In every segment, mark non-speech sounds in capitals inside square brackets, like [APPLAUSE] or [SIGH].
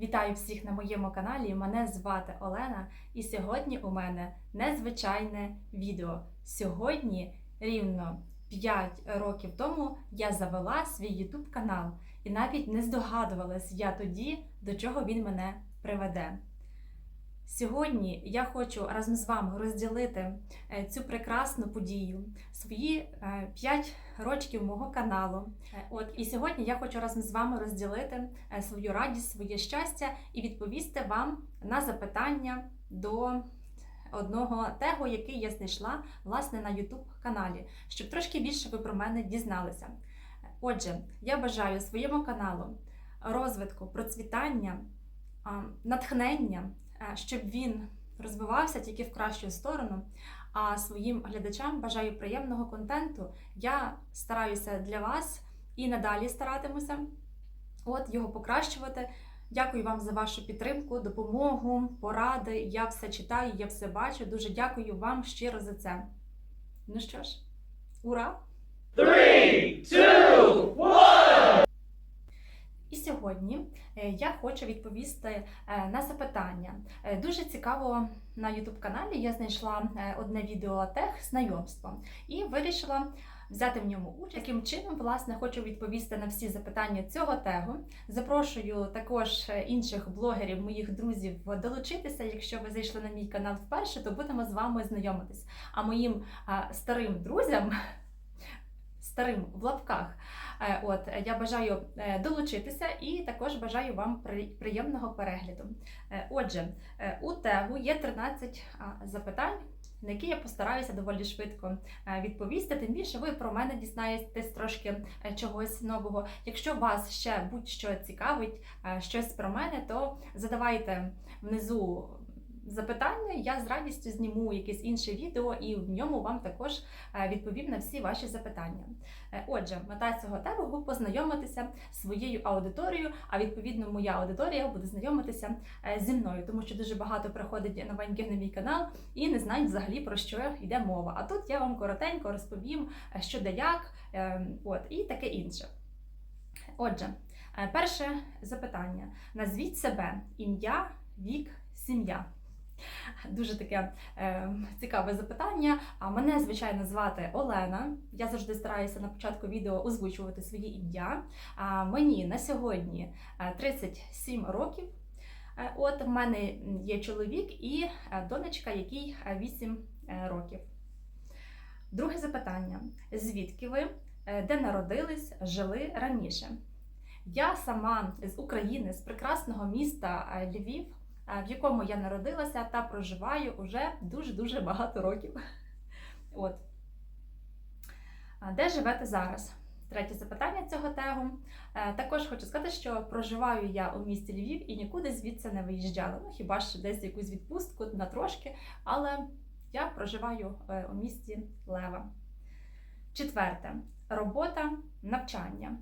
Вітаю всіх на моєму каналі. Мене звати Олена, і сьогодні у мене незвичайне відео. Сьогодні, рівно 5 років тому, я завела свій YouTube канал і навіть не здогадувалась я тоді, до чого він мене приведе. Сьогодні я хочу разом з вами розділити е, цю прекрасну подію, свої 5 років мого каналу. Е, От і сьогодні я хочу разом з вами розділити е, свою радість, своє щастя і відповісти вам на запитання до одного тегу, який я знайшла власне на YouTube каналі, щоб трошки більше ви про мене дізналися. Отже, я бажаю своєму каналу розвитку, процвітання, натхнення, е, щоб він розвивався тільки в кращу сторону. А своїм глядачам бажаю приємного контенту. Я стараюся для вас і надалі старатимуся от його покращувати. Дякую вам за вашу підтримку, допомогу, поради. Я все читаю, я все бачу. Дуже дякую вам щиро за це. Ну що ж, ура! Three, two, one. І сьогодні е, я хочу відповісти е, на запитання. Е, Дуже цікаво на YouTube каналі я знайшла одне відео тег знайомства і вирішила взяти в ньому участь. Таким чином, власне, хочу відповісти на всі запитання цього тегу. Запрошую також інших блогерів, моїх друзів долучитися. Якщо ви зайшли на мій канал вперше, то будемо з вами знайомитись. А моїм старим друзям, старим в лапках. Е, От я бажаю е, долучитися і також бажаю вам приємного перегляду. Е, Отже, у тегу є 13 запитань, на які я постараюся доволі швидко відповісти. Тим більше ви про мене дізнаєтесь трошки чогось нового. Якщо вас ще будь-що цікавить, щось про мене, то задавайте внизу. Запитання, я з радістю зніму якесь інше відео і в ньому вам також е, відповім на всі ваші запитання. Е, Отже, мета цього тегу познайомитися з своєю аудиторією, а відповідно моя аудиторія буде знайомитися е, зі мною, тому що дуже багато приходить новеньких на мій канал і не знають взагалі про що йде мова. А тут я вам коротенько розповім, що де як, е, от і таке інше. Отже, перше запитання: назвіть себе ім'я, вік, сім'я. [LAUGHS] Дуже таке е, цікаве запитання. А мене, звичайно, звати Олена. Я завжди стараюся на початку відео озвучувати своє ім'я. А мені на сьогодні е, 37 років. Е, От в мене є чоловік і е, донечка, якій е, 8 е, років. Друге запитання: звідки ви, е, де народились, жили раніше? Я сама з України, з прекрасного міста е, Львів, е, в якому я народилася та проживаю уже дуже-дуже багато років. От. Де живете зараз? Третє запитання цього тегу. Е, Також хочу сказати, що проживаю я у місті Львів і нікуди звідси не виїжджала. Ну хіба що десь якусь відпустку на трошки, але я проживаю е, у місті Лева. Четверте робота, навчання.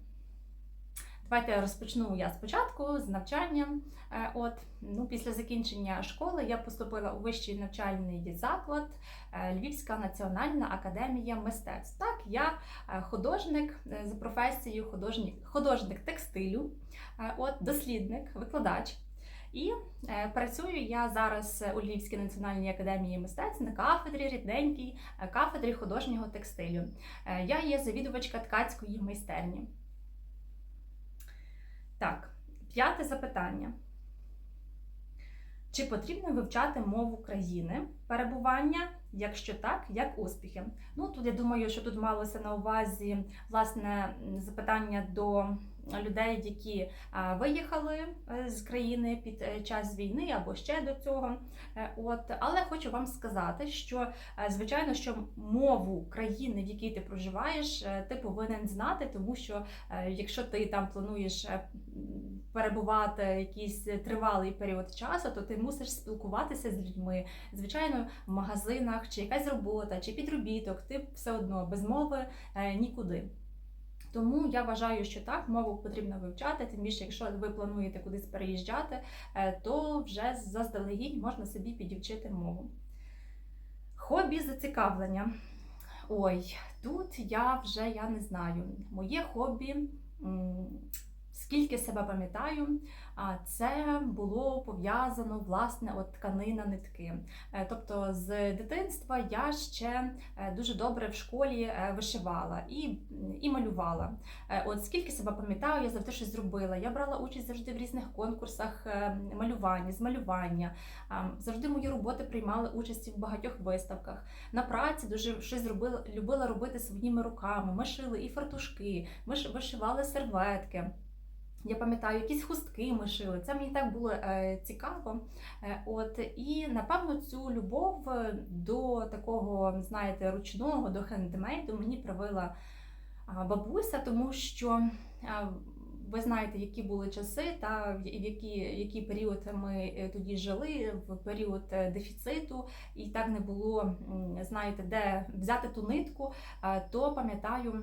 Давайте розпочну я спочатку з навчання. Е, От, ну, після закінчення школи я поступила у вищий навчальний заклад е, Львівська національна академія мистецтв. Так, я е, художник за професією, художник, художник текстилю, от, дослідник, викладач. І працюю я зараз у Львівській національній академії мистецтв на кафедрі рідненькій, кафедрі художнього текстилю. Я є завідувачка ткацької майстерні. Так, п'яте запитання. Чи потрібно вивчати мову країни перебування? Якщо так, як успіхи? Ну тут я думаю, що тут малося на увазі власне запитання до людей, які виїхали е, з країни під е, час війни або ще до цього. Е, От, але хочу вам сказати, що е, звичайно, що мову країни, в якій ти проживаєш, е, ти повинен знати, тому що е, якщо ти там плануєш е, перебувати якийсь тривалий період часу, то ти мусиш спілкуватися з людьми. Звичайно, в магазинах, чи якась робота, чи підробіток, ти все одно без мови е, нікуди. Тому я вважаю, що так, мову потрібно вивчати, тим більше, якщо ви плануєте кудись переїжджати, е, то вже заздалегідь можна собі підівчити мову. Хобі зацікавлення. Ой, тут я вже я не знаю. Моє хобі Скільки себе пам'ятаю, це було пов'язано власне от тканина нитки. Е, Тобто з дитинства я ще е, дуже добре в школі е, вишивала і, і малювала. От скільки себе пам'ятаю, я завжди щось зробила. Я брала участь завжди в різних конкурсах малювання, з малювання. Завжди мої роботи приймали участь в багатьох виставках. На праці дуже щось зробила, любила робити своїми руками. Ми шили і фартушки, ми вишивали серветки. Я пам'ятаю, якісь хустки ми шили. Це мені так було е, цікаво. Е, от і напевно цю любов е, до такого, знаєте, ручного, до хендмейду мені привила бабуся, тому що ви знаєте, які були часи, та в які, який період ми е, тоді жили, в період е, дефіциту, і так не було, знаєте, де взяти ту нитку, то пам'ятаю.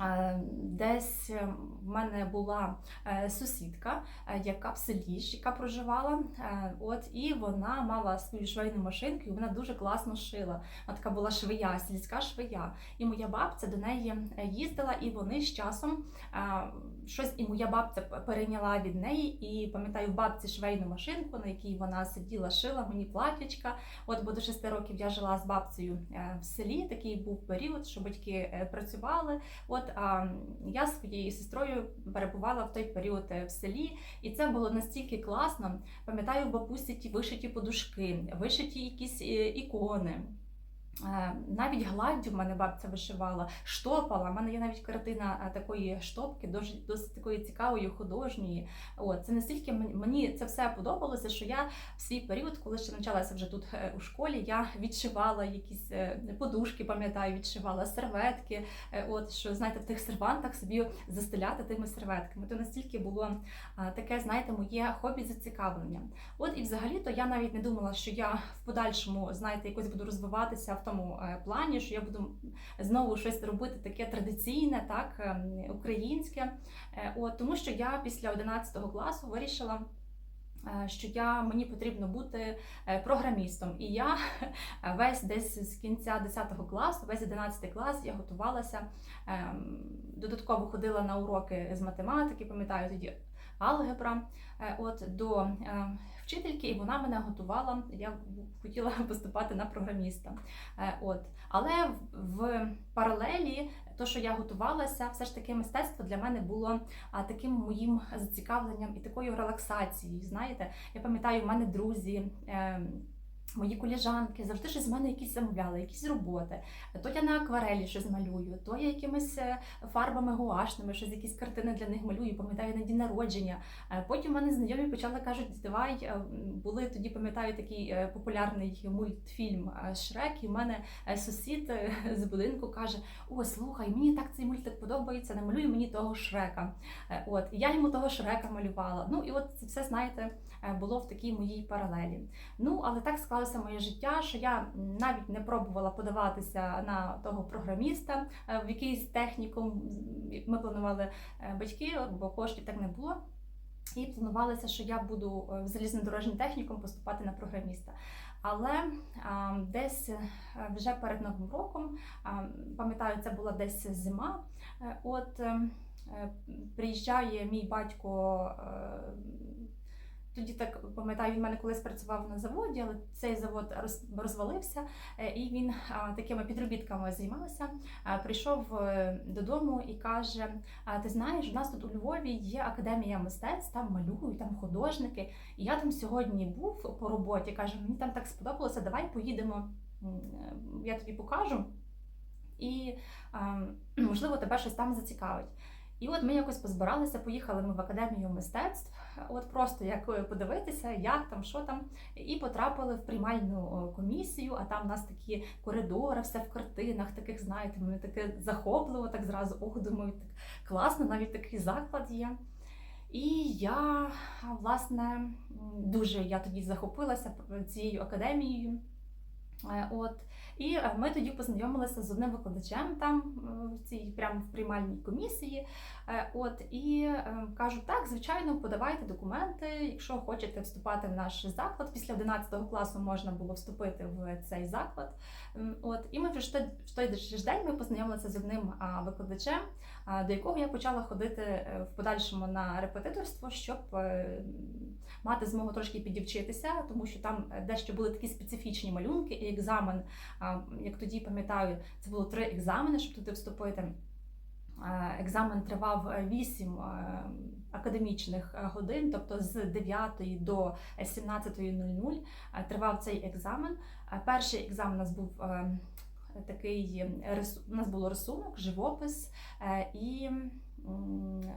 Е, Десь е, в мене була е, сусідка, яка в селі яка проживала, от і вона мала свою швейну машинку, і вона дуже класно шила. Вона така була швея, сільська швея. І моя бабця до неї їздила, і вони з часом щось і моя бабця перейняла від неї. І пам'ятаю, бабці швейну машинку, на якій вона сиділа, шила мені платячка. От бо до шести років я жила з бабцею е, в селі. Такий був період, що батьки е, працювали. От а я з своєю сестрою перебувала в той період е, в селі, і це було настільки класно. Пам'ятаю, в бабусі ті вишиті подушки, вишиті якісь ікони. Е, Навіть гладдю в мене бабця вишивала, штопала. У мене є навіть картина е, такої штопки, досить, досить такої цікавої, художньої. От, це настільки мені- це все подобалося, що я в свій період, коли ще навчалася вже тут е, у школі, я відшивала якісь подушки, пам'ятаю, відшивала серветки. От що знаєте, в тих сервантах собі застеляти тими серветками. То настільки було таке, знаєте, моє хобі зацікавлення. От і взагалі-то я навіть не думала, що я в подальшому, знаєте, якось буду розвиватися в тому е, плані, що я буду знову щось робити таке традиційне, так ем, українське. Е, От тому, що я після 11 класу вирішила. е, Що я мені потрібно бути програмістом, і я весь десь з кінця 10 класу, весь 11 клас я готувалася. ем, Додатково ходила на уроки з математики, пам'ятаю тоді алгебра. е, От до е, вчительки, і вона мене готувала. Я хотіла [LAUGHS] поступати на програміста. Е, От. Але в- паралелі, то, що я готувалася, все ж таки мистецтво для мене було таким моїм зацікавленням і такою релаксацією. Знаєте, я пам'ятаю, в мене друзі. Мої коліжанки завжди щось з мене якісь замовляли, якісь роботи. То я на акварелі щось малюю, то я якимись е, фарбами гуашними, щось якісь картини для них малюю, пам'ятаю на день народження. Е, Потім мене знайомі почали кажуть, давай е, були тоді, пам'ятаю, такий популярний мультфільм Шрек, і в мене сусід з будинку каже: О, слухай, мені так цей мультик подобається, намалюй мені того Шрека. От я йому того Шрека малювала. Ну і от це все, знаєте, було в такій моїй паралелі. Ну, але так склалося моє життя, що я навіть не пробувала подаватися на того програміста е, в якийсь технікум. Ми планували е, батьки, бо коштів так не було. І планувалося, що я буду е, в залізнодорожній технікум поступати на програміста. Але а, десь е, вже перед Новим роком, а, пам'ятаю, це була десь зима. е, От е, е, приїжджає мій батько. е, Тоді так пам'ятаю, він мене колись працював на заводі, але цей завод розвалився, е, і він такими підробітками займався. Прийшов е, додому і каже: ти знаєш, у нас тут у Львові є академія мистецтв, там малюють, там художники. І я там сьогодні був по роботі. каже, мені там так сподобалося, давай поїдемо. е, Я тобі покажу. І [CLEARS THROAT] можливо тебе щось там зацікавить. І от ми якось позбиралися, поїхали ми в академію мистецтв, от просто як е, подивитися, як там, що там, і потрапили в приймальну комісію. А там у нас такі коридори, все в картинах, таких знаєте, мене таке захопливо, так зразу ох, думаю, так класно, навіть такий заклад є. І я, власне, дуже я тоді захопилася цією академією. Е, От. І е, ми тоді познайомилися з одним викладачем там е, в цій прямо в приймальній комісії. От і кажу, так, звичайно, подавайте документи, якщо хочете вступати в наш заклад. Після 11 класу можна було вступити в цей заклад. От і ми вже в той ж день ми познайомилися з одним викладачем, до якого я почала ходити е, в подальшому на репетиторство, щоб е, мати змогу трошки підівчитися, тому що там е, дещо були такі специфічні малюнки і екзамен. Як тоді пам'ятаю, це було три екзамени, щоб туди вступити. Екзамен тривав 8 академічних годин, тобто з 9 до 17.00 е, тривав цей екзамен. Перший екзамен у нас був такий у нас було рисунок, живопис е, і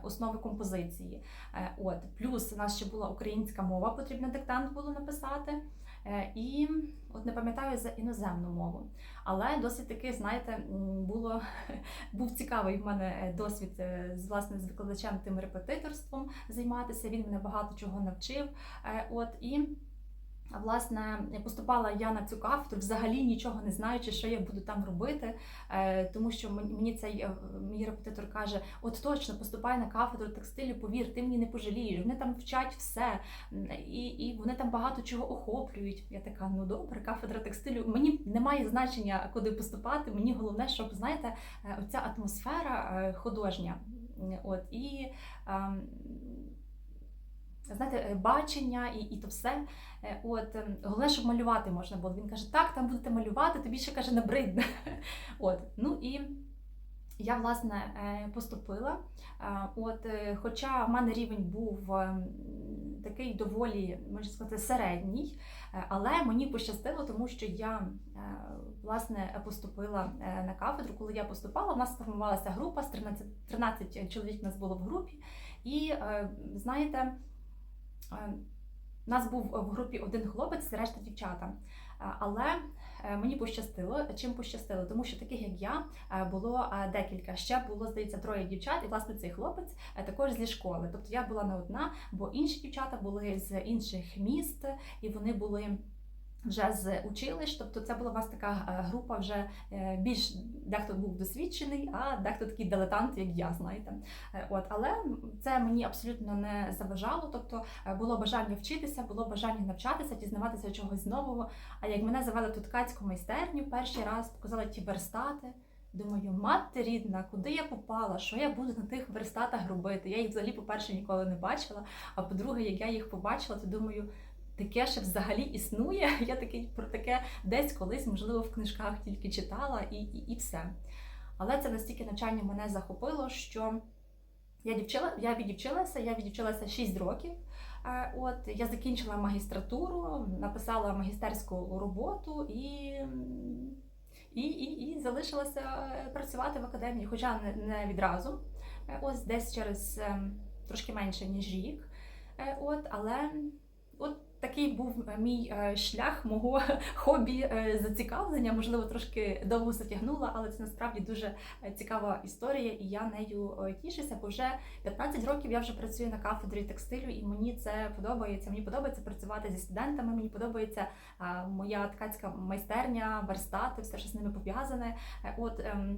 основи композиції. Е, От плюс у нас ще була українська мова, потрібно диктант було написати. Е, І от не пам'ятаю за іноземну мову. Але досить таки, знаєте, було [LAUGHS] був цікавий в мене досвід з власне з викладачем тим репетиторством займатися. Він мене багато чого навчив. От і власне поступала я на цю кафедру, взагалі нічого не знаючи, що я буду там робити. Е, Тому що мені цей е, мій репетитор каже: от точно поступай на кафедру текстилю, повір, ти мені не пожалієш. Вони там вчать все, і, і вони там багато чого охоплюють. Я така, ну добре, кафедра текстилю. Мені немає значення, куди поступати. Мені головне, щоб знаєте, е, оця атмосфера художня. От і ем, знаєте, е, бачення і, і то все. Е, От ем, головне, щоб малювати можна було. Він каже: так, там будете малювати, тобі ще каже, набридне. [LAUGHS] От, ну і. Я власне е, поступила. От, хоча в мене рівень був ем, такий доволі, можна сказати, середній, але мені пощастило, тому що я власне поступила на кафедру. Коли я поступала, у нас сформувалася група з 13, 13 чоловік. Нас було в групі, і знаєте, у нас був в групі один хлопець, решта дівчата. Е, Але е, мені пощастило. Чим пощастило? Тому що таких як я е, було е, декілька. Ще було, здається, троє дівчат, і власне цей хлопець е, також зі школи. Тобто я була не одна, бо інші дівчата були з інших міст, і вони були. Вже з училищ, тобто це була у вас така е, група вже е, більш дехто був досвідчений, а дехто такий дилетант, як я, знаєте. Е, От, але це мені абсолютно не заважало. Тобто було бажання вчитися, було бажання навчатися, дізнаватися чогось нового. А як мене завели тут ткацьку майстерню, перший раз показали ті верстати. Думаю, мати рідна, куди я попала? Що я буду на тих верстатах робити? Я їх взагалі, по-перше, ніколи не бачила. А по-друге, як я їх побачила, то думаю, таке ще взагалі існує. [LAUGHS] Я такий про таке десь колись, можливо, в книжках тільки читала і, і, і все. Але це настільки навчання мене захопило, що я дівчила, я відівчилася, я відівчилася 6 років. Е, От я закінчила магістратуру, написала магістерську роботу і, і, і, і залишилася е, працювати в академії, хоча не, відразу. Е, Ось десь через ем, трошки менше ніж рік. От, але от такий був мій е, шлях мого [LAUGHS] хобі е, зацікавлення. Можливо, трошки довго затягнула, але це насправді дуже е, цікава історія, і я нею тішуся, бо вже 15 років я вже працюю на кафедрі текстилю, і мені це подобається. Мені подобається працювати зі студентами. Мені подобається моя ткацька майстерня, верстати, все, що з ними пов'язане. От ем,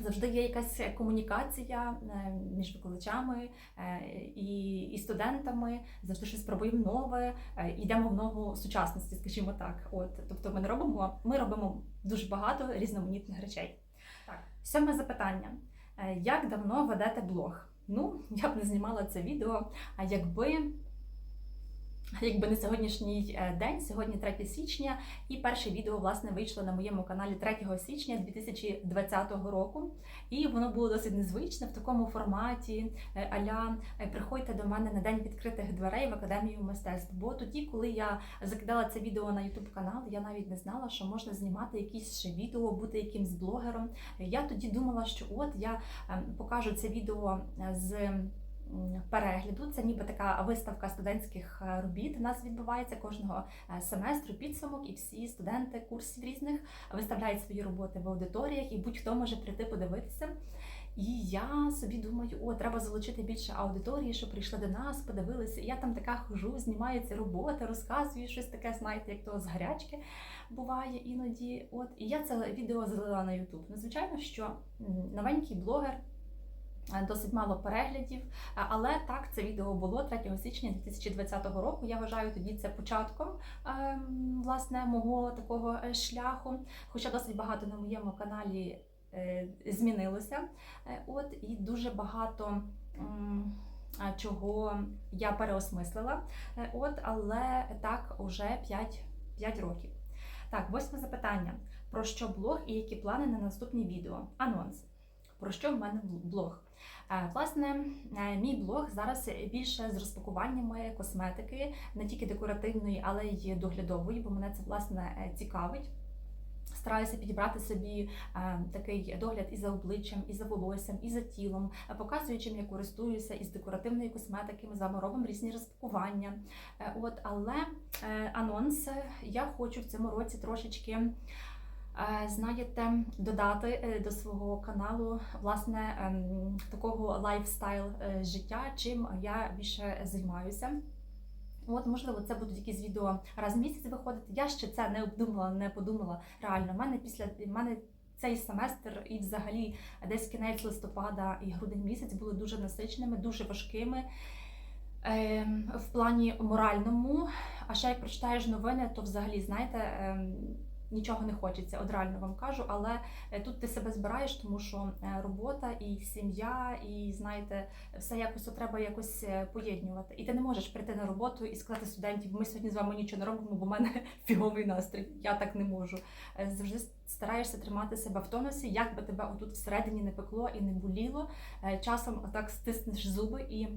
завжди є якась комунікація е, між викладачами е, і, і студентами. Завжди щось пробуємо нове, е, йдемо в ногу сучасності, скажімо так. От тобто, ми не робимо, ми робимо дуже багато різноманітних речей. Так, сьоме запитання: як давно ведете блог? Ну, я б не знімала це відео, а якби. Якби не сьогоднішній е, день, сьогодні 3 січня, і перше відео власне вийшло на моєму каналі 3 січня 2020 року. І воно було досить незвичне в такому форматі. е, Аля е, приходьте до мене на день відкритих дверей в академію мистецтв. Бо тоді, коли я закидала це відео на YouTube канал, я навіть не знала, що можна знімати якісь ще відео, бути якимсь блогером. Я тоді думала, що от я ем, покажу це відео з. Перегляду це ніби така виставка студентських е, робіт. У нас відбувається кожного е, семестру підсумок, і всі студенти курсів різних виставляють свої роботи в аудиторіях, і будь-хто може прийти подивитися. І я собі думаю, о, треба залучити більше аудиторії, щоб прийшли до нас, подивилися. І я там така хожу, знімаю ці роботи, розказую щось таке, знаєте, як то з гарячки буває іноді. От і я це відео залила на YouTube. Ну, звичайно, що новенький блогер. Е, Досить мало переглядів, але так це відео було 3 січня 2020 року. Я вважаю тоді це початком ем, власне мого такого е, шляху. Хоча досить багато на моєму каналі е, змінилося. Е, От і дуже багато чого я переосмислила. Е, От, але так уже 5, 5 років. Так, восьме запитання. Про що блог і які плани на наступні відео? Анонс. Про що в мене блог? Е, Власне, е, мій блог зараз більше з розпакуваннями косметики, не тільки декоративної, але й доглядової, бо мене це власне е, цікавить. Стараюся підібрати собі такий догляд і за обличчям, і за волоссям, і за тілом, показую, чим я користуюся із декоративної косметики. Ми з робимо різні розпакування. От, але анонс я хочу в цьому році трошечки. Е, Знаєте, додати е, до свого каналу власне ем, такого лайфстайл е, життя, чим я більше займаюся. От, можливо, це будуть якісь відео раз в місяць виходити. Я ще це не обдумала, не подумала. Реально, в мене після в мене цей семестр і взагалі десь кінець листопада і грудень місяць були дуже насиченими, дуже важкими. Ем, в плані моральному, а ще як прочитаєш новини, то взагалі, знаєте, ем, нічого не хочеться, от реально вам кажу, але е, тут ти себе збираєш, тому що е, робота і сім'я, і знаєте, все якось треба якось е, поєднувати. І ти не можеш прийти на роботу і сказати студентів, ми сьогодні з вами нічого не робимо, бо в мене [LAUGHS] фіговий настрій. Я так не можу. Завжди стараєшся тримати себе в тонусі, як би тебе отут всередині не пекло і не боліло. Часом отак стиснеш зуби і.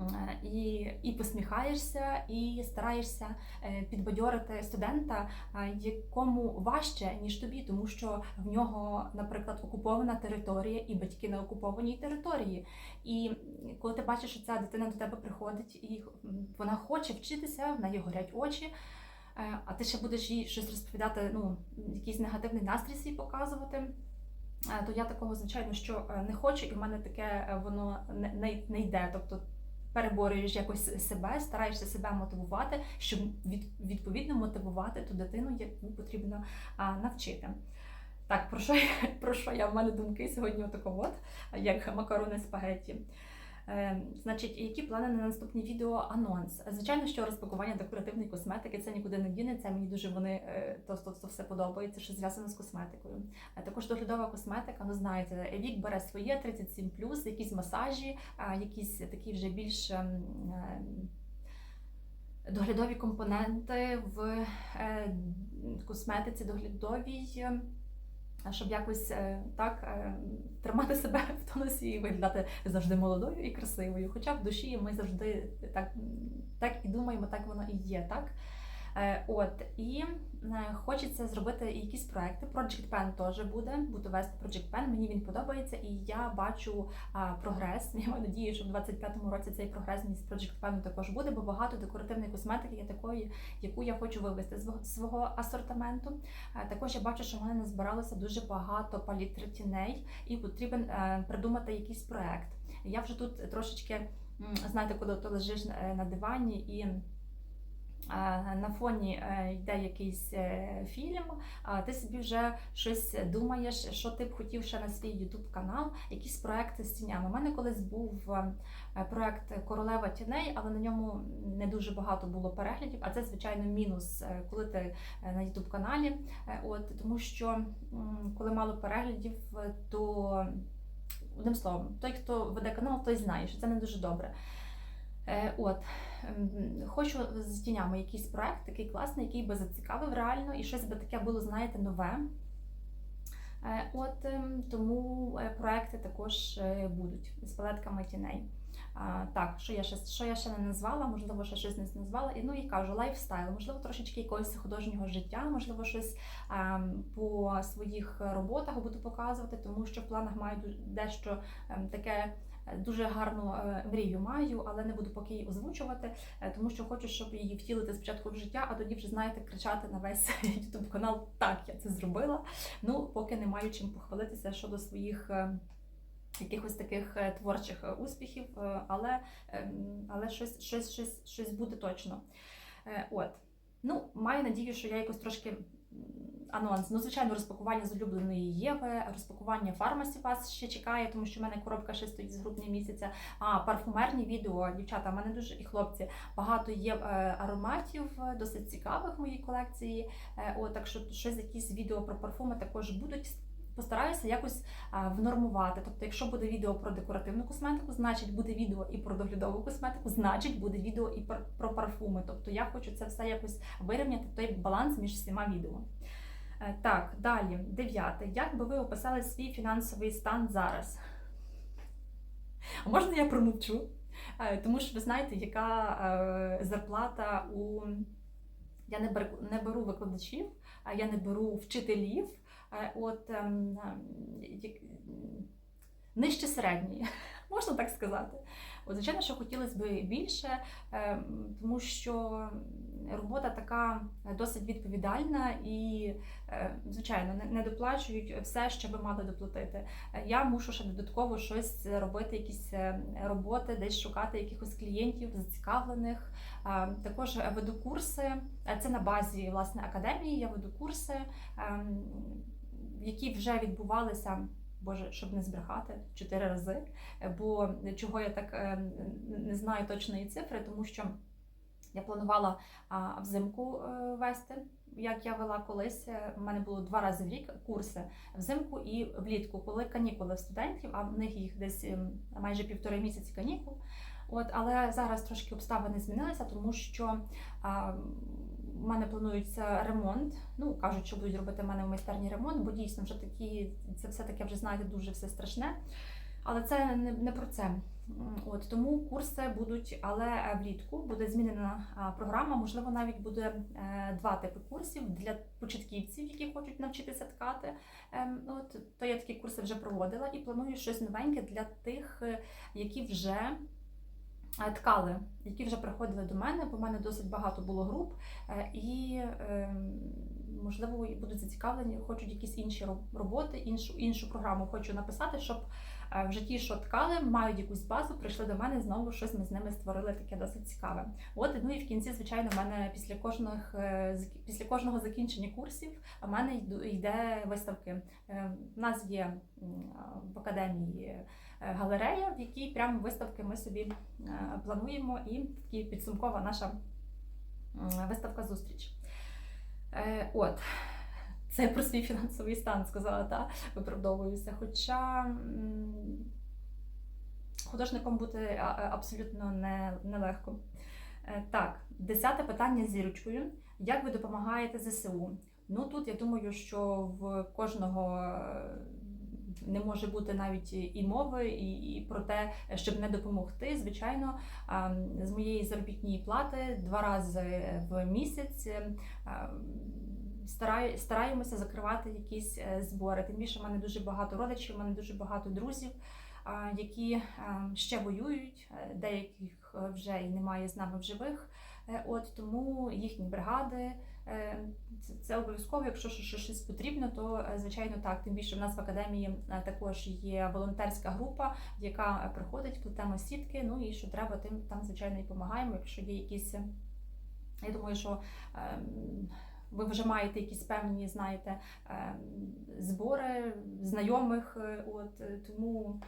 Е, І, і посміхаєшся, і стараєшся е, підбадьорити студента, е, якому важче ніж тобі, тому що в нього, наприклад, окупована територія і батьки на окупованій території. І коли ти бачиш, що ця дитина до тебе приходить, і вона хоче вчитися, в неї горять очі. А ти ще будеш їй щось розповідати, ну якийсь негативний настрій свій показувати. То я такого звичайно що не хочу, і в мене таке воно не, не йде. Тобто переборюєш якось себе, стараєшся себе мотивувати, щоб від, відповідно мотивувати ту дитину, яку потрібно навчити. Так, про що, [LAUGHS] про що я в мене думки сьогодні отако от, як макарони спагетті. Е, значить, які плани на наступні відео анонс? Звичайно, що розпакування декоративної косметики це нікуди не дінеться. Мені дуже вони е, то, то, то все подобається, що зв'язано з косметикою. Е, Також доглядова косметика, ну знаєте, вік бере своє 37 якісь масажі, якісь такі вже більш ем, доглядові компоненти в косметиці доглядовій. Е, Щоб якось е, так е, тримати себе в тонусі і виглядати завжди молодою і красивою. Хоча в душі ми завжди так, так і думаємо, так воно і є, так? От і хочеться зробити якісь проекти. Project Pen теж буде. Буду вести Project Pen. Мені він подобається, і я бачу а, прогрес. [LAUGHS] Я маю надію, що в 25-му році цей прогрес з Project Pen також буде, бо багато декоративної косметики є такої, яку я хочу вивести з свого- асортименту. Е, Також я бачу, що в мене назбиралося дуже багато палітри тіней, і потрібен е, придумати якийсь проект. Я вже тут трошечки знаєте, коли ти лежиш е, на дивані і. На фоні е, йде якийсь е, фільм, ти собі вже щось думаєш, що ти б хотів ще на свій YouTube канал, якісь проекти з тінями. У мене колись був е, проект Королева тіней, але на ньому не дуже багато було переглядів. А це звичайно мінус, коли ти на YouTube каналі. От тому що коли мало переглядів, то одним словом, той, хто веде канал, той знає, що це не дуже добре. Е, От ем, хочу з тінями якийсь проект, такий класний, який би зацікавив реально, і щось би таке було, знаєте, нове. Е, От ем, тому е, проекти також будуть з палетками тіней. Так, що я ще що я ще не назвала, можливо, ще щось не назвала. І ну і кажу, лайфстайл, можливо, трошечки якогось художнього життя, можливо, щось ем, по своїх роботах буду показувати, тому що в планах маю дещо таке. Дуже гарну е, мрію маю, але не буду поки її озвучувати, е, тому що хочу, щоб її втілити спочатку в життя, а тоді вже знаєте, кричати на весь [LAUGHS] youtube канал. Так, я це зробила. Ну, поки не маю чим похвалитися щодо своїх е, якихось таких творчих успіхів, але, ем, але щось, щось, щось, щось буде точно. От. Ну, маю надію, що я якось трошки анонс. Ну, звичайно, розпакування з улюбленої Єви, розпакування фармасі вас ще чекає, тому що в мене коробка ще стоїть з грудня місяця. А парфумерні відео, дівчата, в мене дуже і хлопці багато є е, ароматів, е, досить цікавих в моїй колекції. Е, От, так що щось якісь відео про парфуми також будуть. Постараюся якось внормувати. Тобто, якщо буде відео про декоративну косметику, значить буде відео і про доглядову косметику, значить буде відео і про, парфуми. Тобто я хочу це все якось вирівняти, той баланс між всіма відео. Е, Так, далі, дев'яте. Як би ви описали свій фінансовий стан зараз? Можна я промовчу? Е, Тому що ви знаєте, яка е, зарплата у. Я не беру, не беру викладачів, я не беру вчителів. Е, От ем, як- нижче середньої, [LAUGHS] можна так сказати. От, звичайно, що хотілося б більше, ем, тому що робота така досить відповідальна і, е, звичайно, не- доплачують все, що би мали доплатити. Е, Я мушу ще додатково щось робити, якісь е, роботи, десь шукати якихось клієнтів, зацікавлених. Е, Також веду курси. Е, Це на базі власне академії. Я веду курси, ем, які вже відбувалися. Боже, щоб не збрехати чотири рази. Е, Бо чого я так е, не знаю точної цифри, тому що я планувала взимку е, вести, як я вела колись. Е, У мене було два рази в рік курси взимку і влітку, коли канікули студентів, а в них їх десь ем, майже півтори місяці канікул. От, але зараз трошки обставини змінилися, тому що в мене планується ремонт. Ну кажуть, що будуть робити в мене в майстерні ремонт, бо дійсно вже такі, це все таке вже знаєте, дуже все страшне. Але це не, не про це. От тому курси будуть, але е, влітку буде змінена програма. Можливо, навіть буде е, два типи курсів для початківців, які хочуть навчитися ткати. Ем, От то я такі курси вже проводила і планую щось новеньке для тих, е, які вже ткали, які вже приходили до мене, бо в мене досить багато було груп, е, і ем, можливо будуть зацікавлені, хочуть якісь інші роботи, іншу іншу програму хочу написати, щоб е, вже ті, що ткали, мають якусь базу, прийшли до мене знову щось ми з ними створили таке досить цікаве. От ну і в кінці, звичайно, в мене після кожних е, після кожного закінчення курсів в мене йде виставки. Е, У нас є в академії е, галерея, в якій прямо виставки ми собі е, плануємо, і такі підсумкова наша виставка зустріч. Е, От. Це про свій фінансовий стан сказала, та виправдовуюся. Хоча художником бути абсолютно нелегко. Е, Так, десяте питання з зірочкою. Як ви допомагаєте ЗСУ? Ну тут я думаю, що в кожного е, не може бути навіть і мови, і, і про те, щоб не допомогти. Звичайно, з моєї заробітної плати два рази в місяць. е, Стараємося закривати якісь е, збори. Тим більше в мене дуже багато родичів, в мене дуже багато друзів, які е, ще воюють, деяких е, вже і немає з нами в живих. Е, От тому їхні бригади. е, Це, обов'язково, якщо що- що- щось потрібно, то звичайно так. Тим більше в нас в академії також є волонтерська група, яка приходить, плетемо сітки. Ну і що треба, тим там звичайно і допомагаємо. Якщо є якісь, я думаю, що ем, ви вже маєте якісь певні, знаєте, ем, збори знайомих. От тому.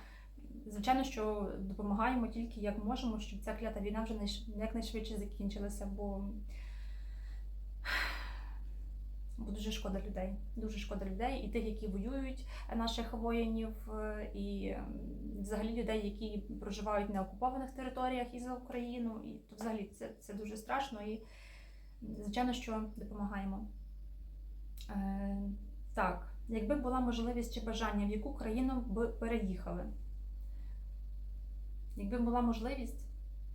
Звичайно, що допомагаємо тільки як можемо, щоб ця клята війна вже найш- якнайшвидше закінчилася, бо [SIGHS] Бо дуже шкода людей. Дуже шкода людей, і тих, які воюють, е, наших воїнів, е, і взагалі людей, які проживають на окупованих територіях і за Україну. І то взагалі це, це дуже страшно. І звичайно, що допомагаємо. Е, так, якби була можливість чи бажання, в яку країну б переїхали? Якби була можливість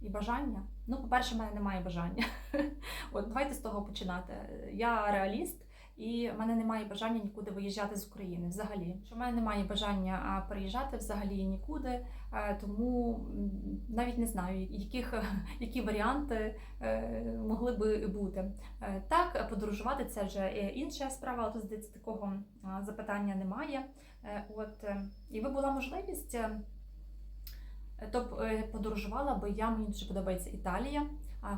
і бажання. Ну, по-перше, в мене немає бажання. [LAUGHS] От давайте з того починати. Я реаліст, і в мене немає бажання нікуди виїжджати з України взагалі. Що в мене немає бажання переїжджати взагалі нікуди, е, тому навіть не знаю, яких, [LAUGHS] які варіанти е, могли би бути. Е, Так, подорожувати це вже інша справа, але тут здається такого запитання немає. От е, і би була можливість. Е, то б е, подорожувала би я, мені дуже подобається Італія.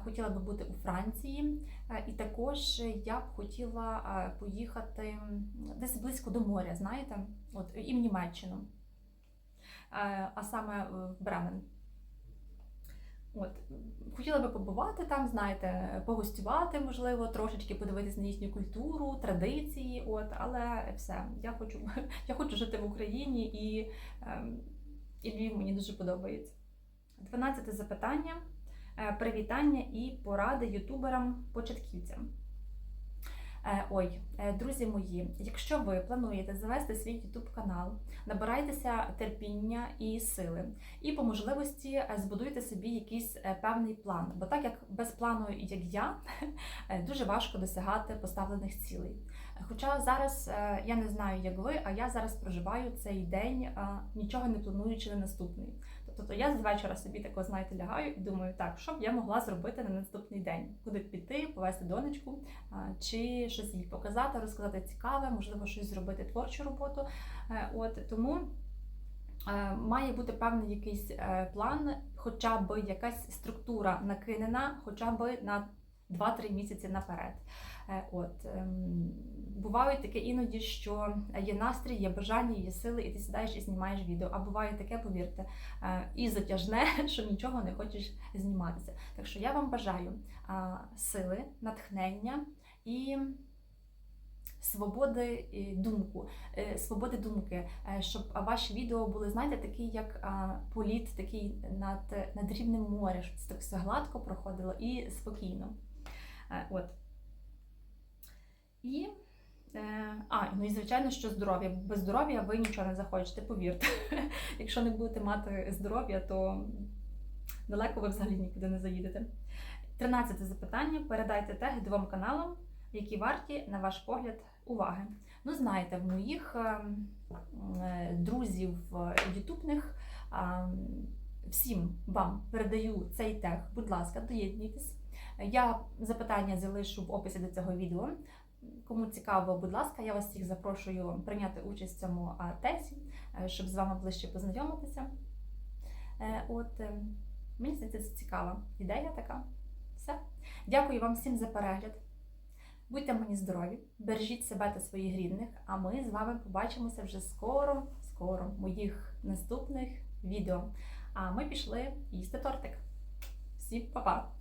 Хотіла би бути у Франції, Е, і також я б хотіла е, поїхати десь близько до моря, знаєте, от і в Німеччину, Е, а саме е, в Бремен. От хотіла би побувати там, знаєте, погостювати, можливо, трошечки подивитися на їхню культуру, традиції. От, але все, я хочу, [LAUGHS] я хочу жити в Україні і. І Львів мені дуже подобається. 12 запитання, е, привітання і поради ютуберам-початківцям. Е, Ой, е, друзі мої, якщо ви плануєте завести свій YouTube канал, набирайтеся терпіння і сили, і по можливості збудуйте собі якийсь певний план. Бо так як без плану, як я, [LAUGHS] дуже важко досягати поставлених цілей. Хоча зараз е, я не знаю, як ви, а я зараз проживаю цей день, е, нічого не плануючи на наступний. Тобто я з вечора собі тако, знаєте, лягаю і думаю, так, що б я могла зробити на наступний день? Куди піти, повести донечку, чи щось їй показати, розказати цікаве, можливо, щось зробити творчу роботу. Е, От тому е, має бути певний якийсь е, план, хоча б якась структура накинена, хоча б на 2-3 місяці наперед. Е, От ем, буває таке іноді, що є настрій, є бажання, є сили, і ти сідаєш і знімаєш відео. А буває таке, повірте, е, і затяжне, [LAUGHS] що нічого не хочеш зніматися. Так що я вам бажаю сили, натхнення і. Свободи думку, е, свободи думки, щоб ваші відео були, знаєте, такі, як політ, такий над, над рівнем моря, щоб це так все гладко проходило і спокійно. Е, От. І, е, а, ну і звичайно, що здоров'я. Без здоров'я ви нічого не захочете, повірте. [LAUGHS] Якщо не будете мати здоров'я, то далеко ви взагалі нікуди не заїдете. Тринадцяте запитання. Передайте теги двом каналам, які варті, на ваш погляд, уваги. Ну, знаєте, в моїх е, друзів ютубних всім вам передаю цей тег. Будь ласка, доєднуйтесь. Я запитання залишу в описі до цього відео. Кому цікаво, будь ласка, я вас всіх запрошую прийняти участь в цьому тесі, е, щоб з вами ближче познайомитися. Е, От е, мені здається, це цікава ідея така. Все. Дякую вам всім за перегляд. Будьте мені здорові, бережіть себе та своїх рідних, а ми з вами побачимося вже скоро, скоро в моїх наступних відео. А ми пішли їсти тортик. Всім па-па!